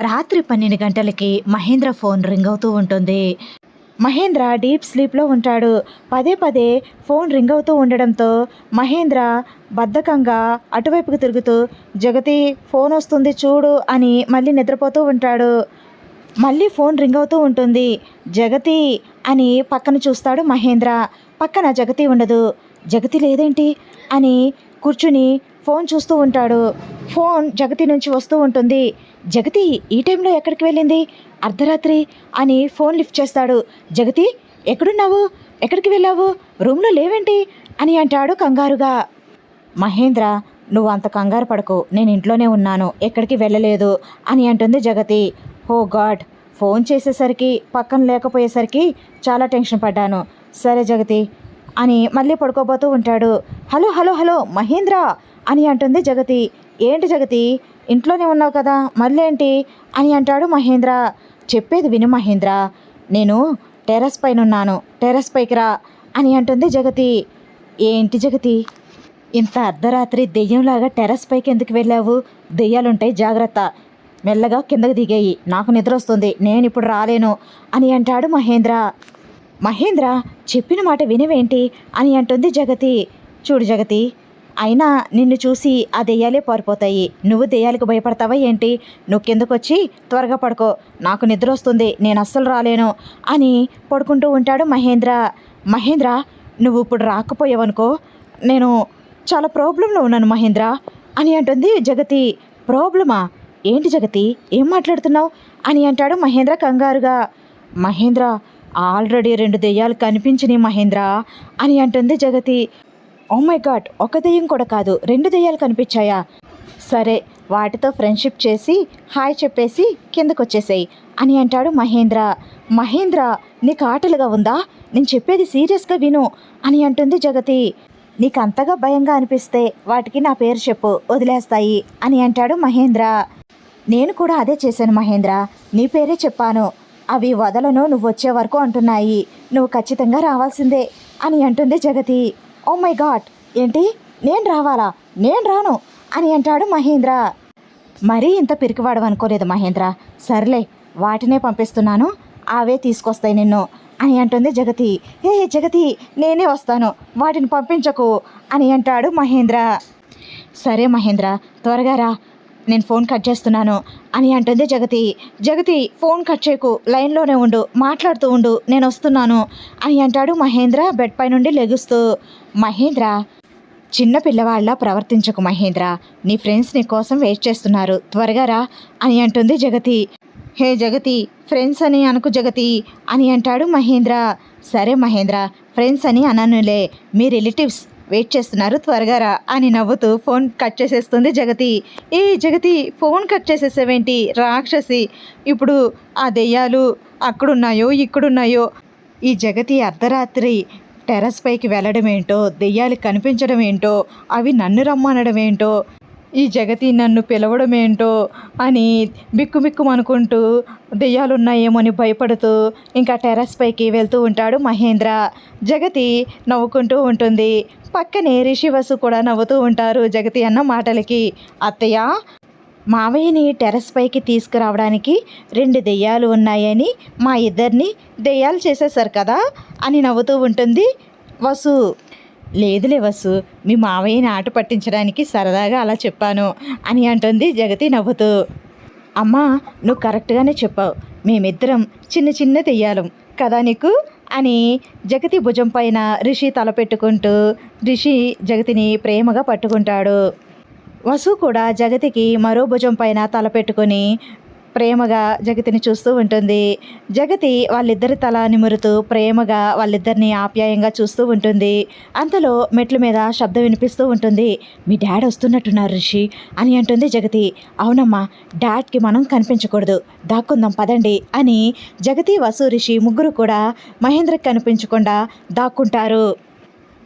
రాత్రి పన్నెండు గంటలకి మహేంద్ర ఫోన్ రింగ్ అవుతూ ఉంటుంది. మహేంద్ర డీప్ స్లీప్లో ఉంటాడు. పదే పదే ఫోన్ రింగ్ అవుతూ ఉండడంతో మహేంద్ర బద్ధకంగా అటువైపుకు తిరుగుతూ జగతి ఫోన్ వస్తుంది చూడు అని మళ్ళీ నిద్రపోతూ ఉంటాడు. మళ్ళీ ఫోన్ రింగ్ అవుతూ ఉంటుంది. జగతి అని పక్కన చూస్తాడు మహేంద్ర. పక్కన జగతి ఉండదు. జగతి లేదేంటి? అని కూర్చుని ఫోన్ చూస్తూ ఉంటాడు. ఫోన్ జగతి నుంచి వస్తూ ఉంటుంది. జగతి ఈ టైంలో ఎక్కడికి వెళ్ళింది? అర్ధరాత్రి అని ఫోన్ లిఫ్ట్ చేస్తాడు. జగతి ఎక్కడున్నావు? ఎక్కడికి వెళ్ళావు? రూమ్లో లేవేంటి? అని అంటాడు కంగారుగా. మహేంద్ర నువ్వు అంత కంగారు పడకు. నేను ఇంట్లోనే ఉన్నాను. ఎక్కడికి వెళ్ళలేదు అని అంటుంది జగతి. హో గాడ్! ఫోన్ చేసేసరికి పక్కన లేకపోయేసరికి చాలా టెన్షన్ పడ్డాను. సరే జగతి అని మళ్ళీ పడుకోబోతూ ఉంటాడు. Hello hello hello! మహేంద్ర! అని అంటుంది జగతి. ఏంటి జగతి? ఇంట్లోనే ఉన్నావు కదా మళ్ళీ ఏంటి అని అంటాడు మహేంద్ర. చెప్పేది విను మహేంద్ర. నేను టెర్రస్ పైన ఉన్నాను టెర్రస్ పైకి రా అని అంటుంది జగతి. ఏంటి జగతి? ఇంత అర్ధరాత్రి దెయ్యంలాగా టెర్రస్ పైకి ఎందుకు వెళ్ళావు? దెయ్యాలుంటాయి జాగ్రత్త. మెల్లగా కిందకు దిగేయి. నాకు నిద్ర వస్తుంది. నేను ఇప్పుడు రాలేను అని అంటాడు మహేంద్ర. మహేంద్ర చెప్పిన మాట వినవేంటి? అని అంటుంది జగతి. చూడు జగతి అయినా నిన్ను చూసి ఆ దెయ్యాలే పారిపోతాయి. నువ్వు దెయ్యాలకు భయపడతావా ఏంటి? నువ్వు కిందకొచ్చి త్వరగా పడుకో. నాకు నిద్ర వస్తుంది నేను అస్సలు రాలేను అని పడుకుంటూ ఉంటాడు మహేంద్ర. మహేంద్ర నువ్వు ఇప్పుడు రాకపోయావనుకో నేను చాలా ప్రాబ్లంలో ఉన్నాను మహేంద్ర అని అంటుంది జగతి. ప్రాబ్లమా? ఏంటి జగతి? ఏం మాట్లాడుతున్నావు? అని అంటాడు మహేంద్ర కంగారుగా. మహేంద్ర ఆల్రెడీ రెండు దెయ్యాలు కనిపించినాయి మహేంద్ర అని అంటుంది జగతి. ఓ మై గాడ్ ఒక దెయ్యం కూడా కాదు రెండు దెయ్యాలు కనిపించాయా? సరే వాటితో ఫ్రెండ్షిప్ చేసి హాయ్ చెప్పేసి కిందకు వచ్చేసాయి అని అంటాడు మహేంద్ర. మహేంద్ర నీకు ఆటలుగా ఉందా? నేను చెప్పేది సీరియస్గా విను అని అంటుంది జగతి. నీకు అంతగా భయంగా అనిపిస్తే వాటికి నా పేరు చెప్పు వదిలేస్తాయి అని అంటాడు మహేంద్ర. నేను కూడా అదే చేశాను మహేంద్ర నీ పేరే చెప్పాను. అవి వదలను నువ్వు వచ్చే వరకు అంటున్నాయి నువ్వు ఖచ్చితంగా రావాల్సిందే అని అంటుంది జగతి. ఓ మై గాడ్ ఏంటి? నేను రావాలా? నేను రాను అని అంటాడు మహేంద్ర. మరీ ఇంత పిరికివాడు అనుకోలేదు మహేంద్ర. సర్లే వాటినే పంపిస్తున్నాను. అవే తీసుకొస్తాయి నిన్ను అని అంటుంది జగతి. ఏ జగతి నేనే వస్తాను. వాటిని పంపించకు అని అంటాడు మహేంద్ర. సరే మహేంద్ర త్వరగా రా. నేను ఫోన్ కట్ చేస్తున్నాను అని అంటుంది జగతి. జగతి ఫోన్ కట్ చేయకు. లైన్లోనే ఉండు. మాట్లాడుతూ ఉండు. నేను వస్తున్నాను అని అంటాడు మహేంద్ర బెడ్ పై నుండి లెగుస్తూ. మహేంద్ర చిన్న పిల్లవాళ్ళ ప్రవర్తించకు మహేంద్ర. నీ ఫ్రెండ్స్ నీ కోసం వెయిట్ చేస్తున్నారు. త్వరగా రా అని అంటుంది జగతి. హే జగతి ఫ్రెండ్స్ అని అనుకు జగతి అని అంటాడు మహేంద్ర. సరే మహేంద్ర ఫ్రెండ్స్ అని అననులే. మీ రిలేటివ్స్ వెయిట్ చేస్తున్నారు. త్వరగా రా అని నవ్వుతూ ఫోన్ కట్ చేసేస్తుంది జగతి. ఏ జగతి ఫోన్ కట్ చేసేసేవేంటి? రాక్షసి. ఇప్పుడు ఆ దెయ్యాలు అక్కడున్నాయో ఇక్కడున్నాయో. ఈ జగతి అర్ధరాత్రి టెర్రస్ పైకి వెళ్ళడం ఏంటో దెయ్యాలు కనిపించడం ఏంటో అవి నన్ను రమ్మనడం ఏంటో ఈ జగతి నన్ను పిలవడం ఏంటో అని బిక్కుబిక్కు అనుకుంటూ దెయ్యాలు ఉన్నాయేమో అని భయపడుతూ ఇంకా టెర్రస్ పైకి వెళ్తూ ఉంటాడు మహేంద్ర. జగతి నవ్వుకుంటూ ఉంటుంది. పక్కనే రిషివసు కూడా నవ్వుతూ ఉంటారు జగతి అన్న మాటలకి. అత్తయ్య మావయ్యని టెర్రస్ పైకి తీసుకురావడానికి రెండు దెయ్యాలు ఉన్నాయని మా ఇద్దరిని దెయ్యాలు చేసేసారు కదా అని నవ్వుతూ ఉంటుంది వసు. లేదులే వసు మీ మావయ్యని ఆట పట్టించడానికి సరదాగా అలా చెప్పాను అని అంటుంది జగతి నవ్వుతూ. అమ్మా నువ్వు కరెక్ట్గానే చెప్పావు. మేమిద్దరం చిన్న చిన్న దెయ్యాలం కదా నీకు అని జగతి భుజం పైన రిషి తల పెట్టుకుంటూ రిషి జగతిని ప్రేమగా పట్టుకుంటాడు. వసు కూడా జగతికి మరో భుజం పైన తల పెట్టుకొని ప్రేమగా జగతిని చూస్తూ ఉంటుంది. జగతి వాళ్ళిద్దరి తల నిమురుతూ ప్రేమగా వాళ్ళిద్దరిని ఆప్యాయంగా చూస్తూ ఉంటుంది. అంతలో మెట్ల మీద శబ్దం వినిపిస్తూ ఉంటుంది. మీ డాడ్ వస్తున్నట్టున్నారు రిషి అని అంటుంది జగతి. అవునమ్మా డాడ్కి మనం కనిపించకూడదు. దాక్కుందాం పదండి అని జగతి వసు రిషి ముగ్గురు కూడా మహేంద్రకి కనిపించకుండా దాక్కుంటారు.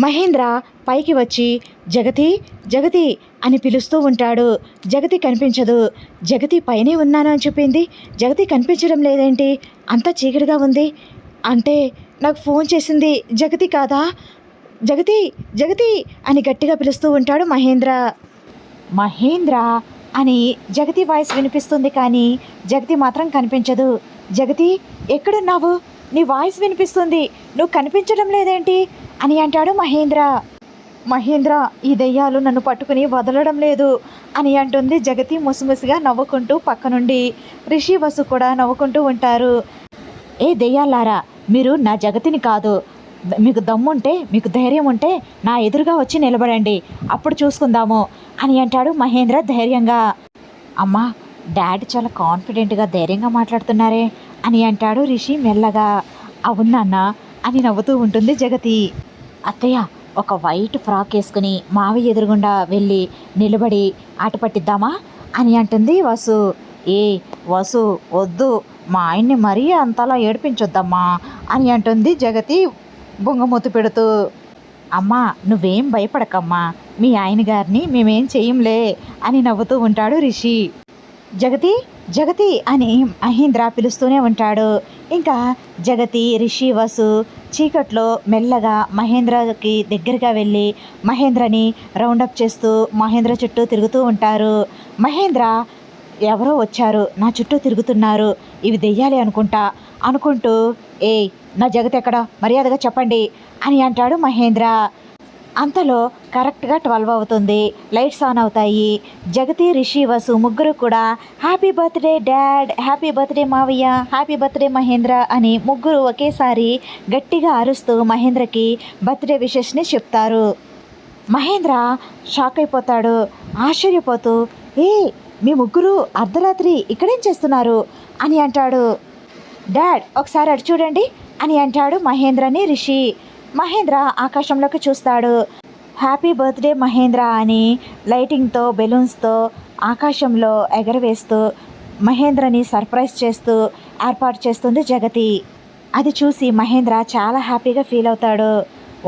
మహేంద్ర పైకి వచ్చి జగతి జగతి అని పిలుస్తూ ఉంటాడు. జగతి కనిపించదు. జగతి పైనే ఉన్నాను అని చెప్పింది. జగతి కనిపించడం లేదేంటి? అంత చీకటిగా ఉంది. అంటే నాకు ఫోన్ చేసింది జగతి కాదా? జగతి జగతి అని గట్టిగా పిలుస్తూ ఉంటాడు మహేంద్ర. మహేంద్ర అని జగతి వాయిస్ వినిపిస్తుంది కానీ జగతి మాత్రం కనిపించదు. జగతి ఎక్కడున్నావు? నీ వాయిస్ వినిపిస్తుంది. నువ్వు కనిపించడం లేదేంటి? అని అంటాడు మహేంద్ర. మహేంద్ర ఈ దెయ్యాలు నన్ను పట్టుకుని వదలడం లేదు అని అంటుంది జగతి ముసిముసిగా నవ్వుకుంటూ పక్క నుండి రిషి వసు కూడా నవ్వుకుంటూ ఉంటారు. ఏ దెయ్యాలారా మీరు నా జగతిని కాదు. మీకు దమ్ముంటే మీకు ధైర్యం ఉంటే నా ఎదురుగా వచ్చి నిలబడండి. అప్పుడు చూసుకుందాము అని అంటాడు మహేంద్ర ధైర్యంగా. అమ్మా డాడీ చాలా కాన్ఫిడెంట్గా ధైర్యంగా మాట్లాడుతున్నారే అని అంటాడు రిషి మెల్లగా. అవునన్న అని నవ్వుతూ ఉంటుంది జగతి. అత్తయ్య ఒక వైట్ ఫ్రాక్ వేసుకుని మావి ఎదురుగుండా వెళ్ళి నిలబడి ఆట పట్టిద్దామా? అని అంటుంది వసు. ఏ వసు వద్దు. మా ఆయన్ని మరీ అంతలా ఏడిపించొద్దమ్మా అని అంటుంది జగతి బొంగమూతు పెడుతూ. అమ్మా నువ్వేం భయపడకమ్మా. మీ ఆయన గారిని మేమేం చేయంలే అని నవ్వుతూ ఉంటాడు రిషి. జగతి జగతి అని మహేంద్ర పిలుస్తూనే ఉంటాడు. ఇంకా జగతి రిషి వసు చీకట్లో మెల్లగా మహేంద్రకి దగ్గరగా వెళ్ళి మహేంద్రని రౌండప్ చేస్తూ మహేంద్ర చుట్టూ తిరుగుతూ ఉంటారు. మహేంద్ర ఎవరో వచ్చారు నా చుట్టూ తిరుగుతున్నారు ఇవి దెయ్యాలి అనుకుంటా. అనుకుంటూ ఏయ్ నా జగత్ ఎక్కడ మర్యాదగా చెప్పండి అని అంటాడు మహేంద్ర. అంతలో కరెక్ట్గా ట్వెల్వ్ అవుతుంది. లైట్స్ ఆన్ అవుతాయి. జగతి రిషి వసు ముగ్గురు కూడా happy birthday dad happy birthday మావయ్య హ్యాపీ బర్త్డే మహేంద్ర అని ముగ్గురు ఒకేసారి గట్టిగా అరుస్తూ మహేంద్రకి బర్త్డే విషెస్ని చెప్తారు. మహేంద్ర షాక్ అయిపోతాడు. ఆశ్చర్యపోతూ ఏ మీ ముగ్గురు అర్ధరాత్రి ఇక్కడేం చేస్తున్నారు? అని అంటాడు. డాడ్ ఒకసారి అటు చూడండి అని అంటాడు మహేంద్రని రిషి. మహేంద్ర ఆకాశంలోకి చూస్తాడు. హ్యాపీ బర్త్డే మహేంద్ర అని లైటింగ్తో బెలూన్స్తో ఆకాశంలో ఎగరవేస్తూ మహేంద్రని సర్ప్రైజ్ చేస్తూ ఏర్పాటు చేస్తుంది జగతి. అది చూసి మహేంద్ర చాలా హ్యాపీగా ఫీల్ అవుతాడు.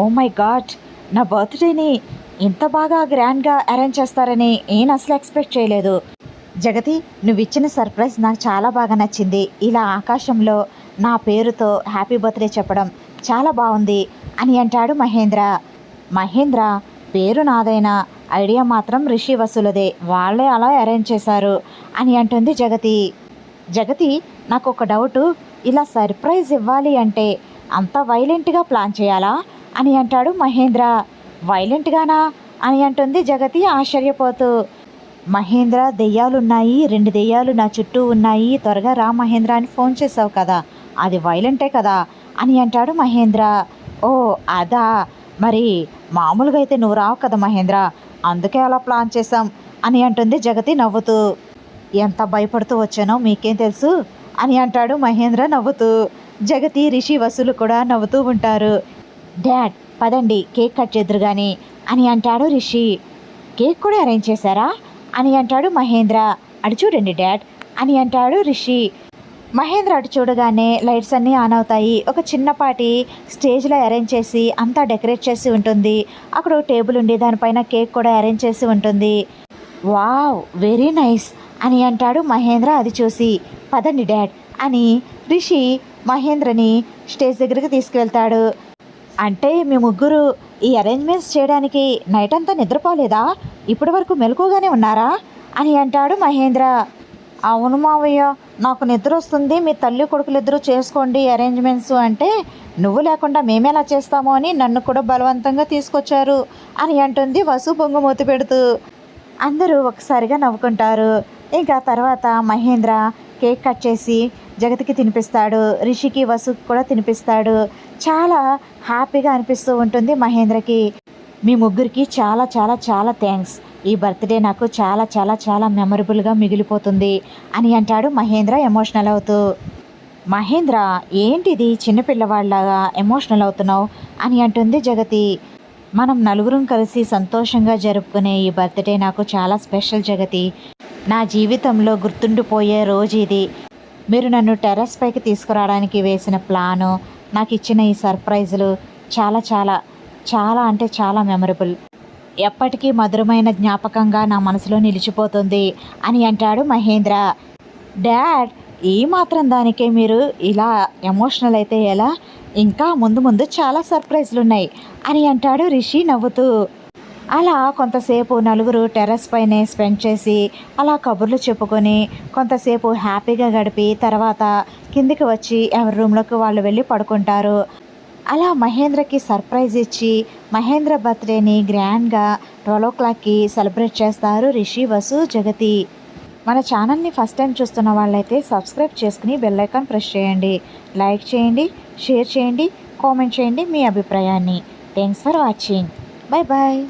Oh my god! నా బర్త్డేని ఇంత బాగా గ్రాండ్గా అరేంజ్ చేస్తారని నేను అసలు ఎక్స్పెక్ట్ చేయలేదు. జగతి నువ్వు ఇచ్చిన సర్ప్రైజ్ నాకు చాలా బాగా నచ్చింది. ఇలా ఆకాశంలో నా పేరుతో హ్యాపీ బర్త్డే చెప్పడం చాలా బాగుంది. అని అంటాడు మహేంద్ర. మహేంద్ర పేరు నాదైనా ఐడియా మాత్రం రిషి వసూలదే వాళ్ళే అలా అరేంజ్ చేశారు అని అంటుంది జగతి. జగతి నాకు ఒక డౌటు ఇలా సర్ప్రైజ్ ఇవ్వాలి అంటే అంత వైలెంట్గా ప్లాన్ చేయాలా? అని అంటాడు మహేంద్ర. వైలెంట్గానా? అని అంటుంది జగతి ఆశ్చర్యపోతూ. మహేంద్ర దెయ్యాలున్నాయి రెండు దెయ్యాలు నా చుట్టూ ఉన్నాయి త్వరగా రా మహేంద్ర అని ఫోన్ చేసావు కదా అది వైలెంటే కదా అని అంటాడు మహేంద్ర. ఓ అదా. మరి మామూలుగా అయితే నువ్వు రావు కదా మహేంద్ర. అందుకే అలా ప్లాన్ చేసాం అని అంటుంది జగతి నవ్వుతూ. ఎంత భయపడుతూ వచ్చానో మీకేం తెలుసు? అని అంటాడు మహేంద్ర నవ్వుతూ. జగతి రిషి వసూలు కూడా నవ్వుతూ ఉంటారు. డాడ్ పదండి కేక్ కట్ చేద్దరు కానీ అని అంటాడు రిషి. కేక్ కూడా అరేంజ్ చేశారా? అని అంటాడు మహేంద్ర. అడి చూడండి డాడ్ అని అంటాడు రిషి. మహేంద్ర అటు చూడగానే లైట్స్ అన్నీ ఆన్ అవుతాయి. ఒక చిన్నపాటి స్టేజ్లో అరేంజ్ చేసి అంతా డెకరేట్ చేసి ఉంటుంది. అక్కడ ఒక టేబుల్ ఉండి దానిపైన కేక్ కూడా అరేంజ్ చేసి ఉంటుంది. వావ్ వెరీ నైస్ అని అంటాడు మహేంద్ర అది చూసి. పదండి డాడ్ అని రిషి మహేంద్రని స్టేజ్ దగ్గరికి తీసుకువెళ్తాడు. అంటే మీ ముగ్గురు ఈ అరేంజ్మెంట్స్ చేయడానికి నైట్ అంతా నిద్రపోలేదా? ఇప్పటి వరకు మెలకుగానే ఉన్నారా? అని అంటాడు మహేంద్ర. అవును మావయ్య నాకు నిద్ర వస్తుంది మీ తల్లి కొడుకులు ఇద్దరు చేసుకోండి అరేంజ్మెంట్స్ అంటే నువ్వు లేకుండా మేమేలా చేస్తామో అని నన్ను కూడా బలవంతంగా తీసుకొచ్చారు అని అంటుంది వసు బొంగుమూతి పెడుతూ. అందరూ ఒకసారిగా నవ్వుకుంటారు. ఇంకా తర్వాత మహేంద్ర కేక్ కట్ చేసి జగతికి తినిపిస్తాడు రిషికి వసుకి కూడా తినిపిస్తాడు. చాలా హ్యాపీగా అనిపిస్తూ ఉంటుంది మహేంద్రకి. మీ ముగ్గురికి చాలా చాలా చాలా థ్యాంక్స్ ఈ బర్త్డే నాకు చాలా చాలా చాలా మెమరబుల్గా మిగిలిపోతుంది అని అంటాడు మహేంద్ర ఎమోషనల్ అవుతూ. మహేంద్ర ఏంటిది చిన్నపిల్లవాళ్ళలాగా ఎమోషనల్ అవుతున్నావు అని అంటుంది జగతి. మనం నలుగురం కలిసి సంతోషంగా జరుపుకునే ఈ బర్త్డే నాకు చాలా స్పెషల్ జగతి. నా జీవితంలో గుర్తుండిపోయే రోజు ఇది. మీరు నన్ను టెర్రస్ పైకి తీసుకురావడానికి వేసిన ప్లాను నాకు ఇచ్చిన ఈ సర్ప్రైజులు చాలా చాలా చాలా అంటే చాలా మెమరబుల్ ఎప్పటికీ మధురమైన జ్ఞాపకంగా నా మనసులో నిలిచిపోతుంది అని అంటాడు మహేంద్ర. డాడ్ ఈ మాత్రం దానికే మీరు ఇలా ఎమోషనల్ అయితే ఎలా? ఇంకా ముందు ముందు చాలా సర్ప్రైజ్లు ఉన్నాయి అని అంటాడు రిషి నవ్వుతూ. అలా కొంతసేపు నలుగురు టెర్రస్ పైనే స్పెండ్ చేసి అలా కబుర్లు చెప్పుకొని కొంతసేపు హ్యాపీగా గడిపి తర్వాత కిందికి వచ్చి ఎవరి రూమ్లోకి వాళ్ళు వెళ్ళి పడుకుంటారు. అలా మహేంద్రకి సర్ప్రైజ్ ఇచ్చి మహేంద్ర బర్త్డేని గ్రాండ్గా ట్వెల్వ్ ఓ క్లాక్కి సెలబ్రేట్ చేస్తారు రిషి వసు జగతి. మన ఛానల్ని ఫస్ట్ టైం చూస్తున్న వాళ్ళైతే సబ్స్క్రైబ్ చేసుకుని బెల్లైకాన్ ప్రెస్ చేయండి. లైక్ చేయండి షేర్ చేయండి కామెంట్ చేయండి మీ అభిప్రాయాన్ని. Thanks for watching. Bye bye